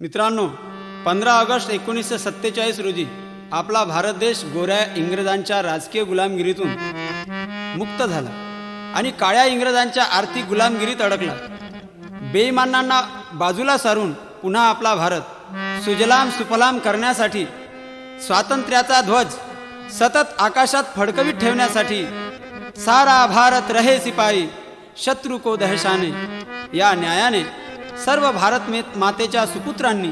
मित्रांनो पंधरा ऑगस्ट एकोणीसशे सत्तेचाळीस रोजी आपला भारत देश गोऱ्या इंग्रजांच्या राजकीय गुलामगिरीतून मुक्त झाला आणि काळ्या इंग्रजांच्या आर्थिक गुलामगिरीत अडकला. बेईमानांना बाजूला सारून पुन्हा आपला भारत सुजलाम सुफलाम करण्यासाठी स्वातंत्र्याचा ध्वज सतत आकाशात फडकवीत ठेवण्यासाठी सारा भारत रहे सिपाई शत्रू को दहशाने या न्यायाने सर्व भारत मातेच्या सुपुत्रांनी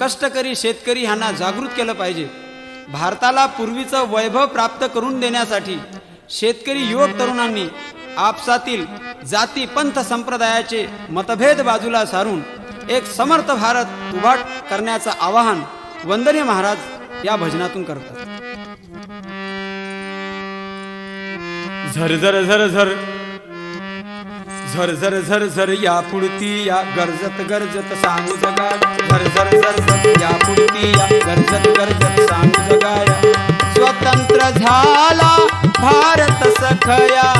कष्टकरी शेतकरी ह्यांना जागृत केलं पाहिजे. भारताला पूर्वीचं वैभव प्राप्त करून देण्यासाठी शेतकरी युवक तरुणांनी आपसातील जाती पंथ संप्रदायाचे मतभेद बाजूला सारून एक समर्थ भारत उभा करण्याचं आवाहन वंदनीय महाराज या भजनातून करतात. झर झर झर झर. झर झर झर झर या पुढती या गरजत गरजत सांगू जगा झर झर झर झर या पुढती या गरजत गरजत सांगू जगाया स्वतंत्र झाला भारत सखया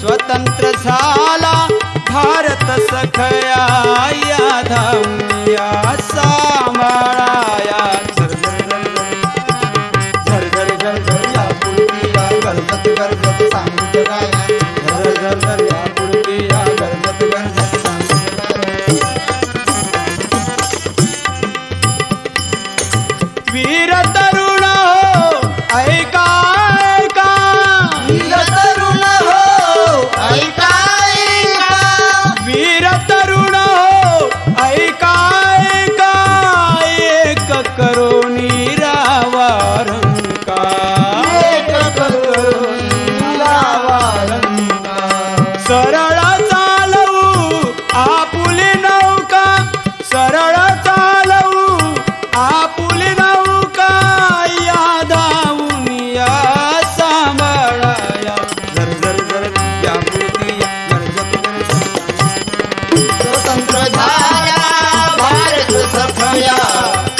स्वतंत्र झाला भारत सखया या धावूया सांभाळाया झर झर झर झर झर झर झर या पुढती या गरजत गरजत सांगू जगाया झर झर झर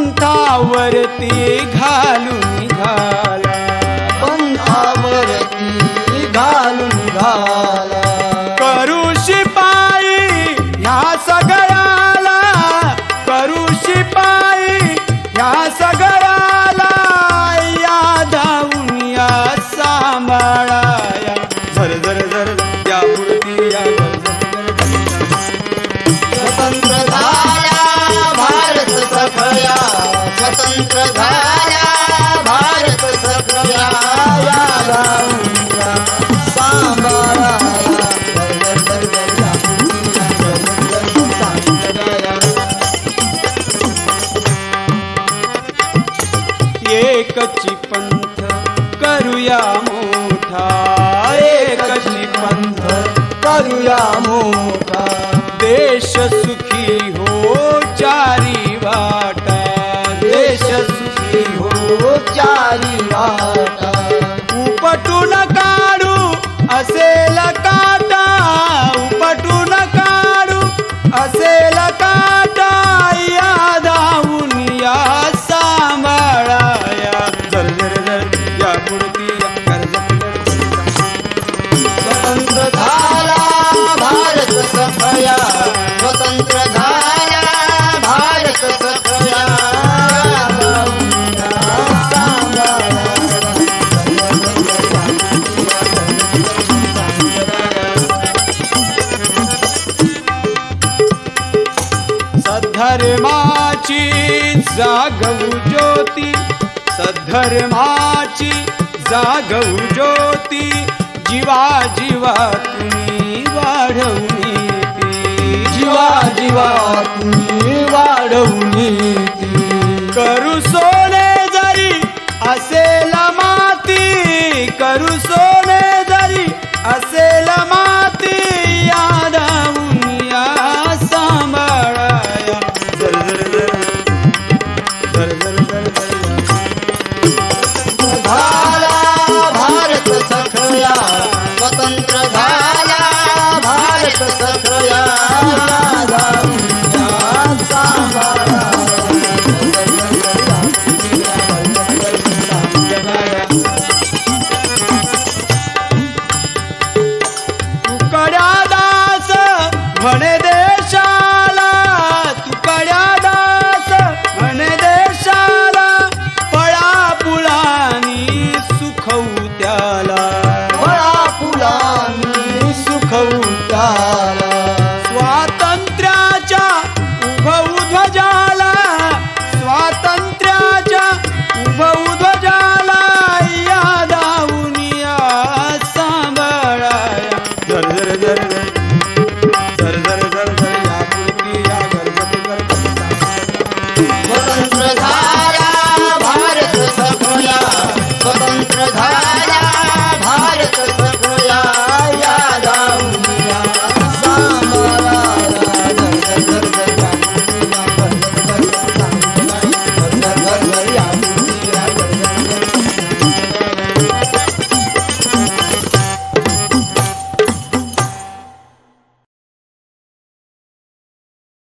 पंथावरती घालून घा அறியாம सद्धर्माची जागवू ज्योती सद्धर्माची जागवू ज्योती जीवा जीवा तुम्ही वाढवणी जीवा जीवा तुम्ही वाढवली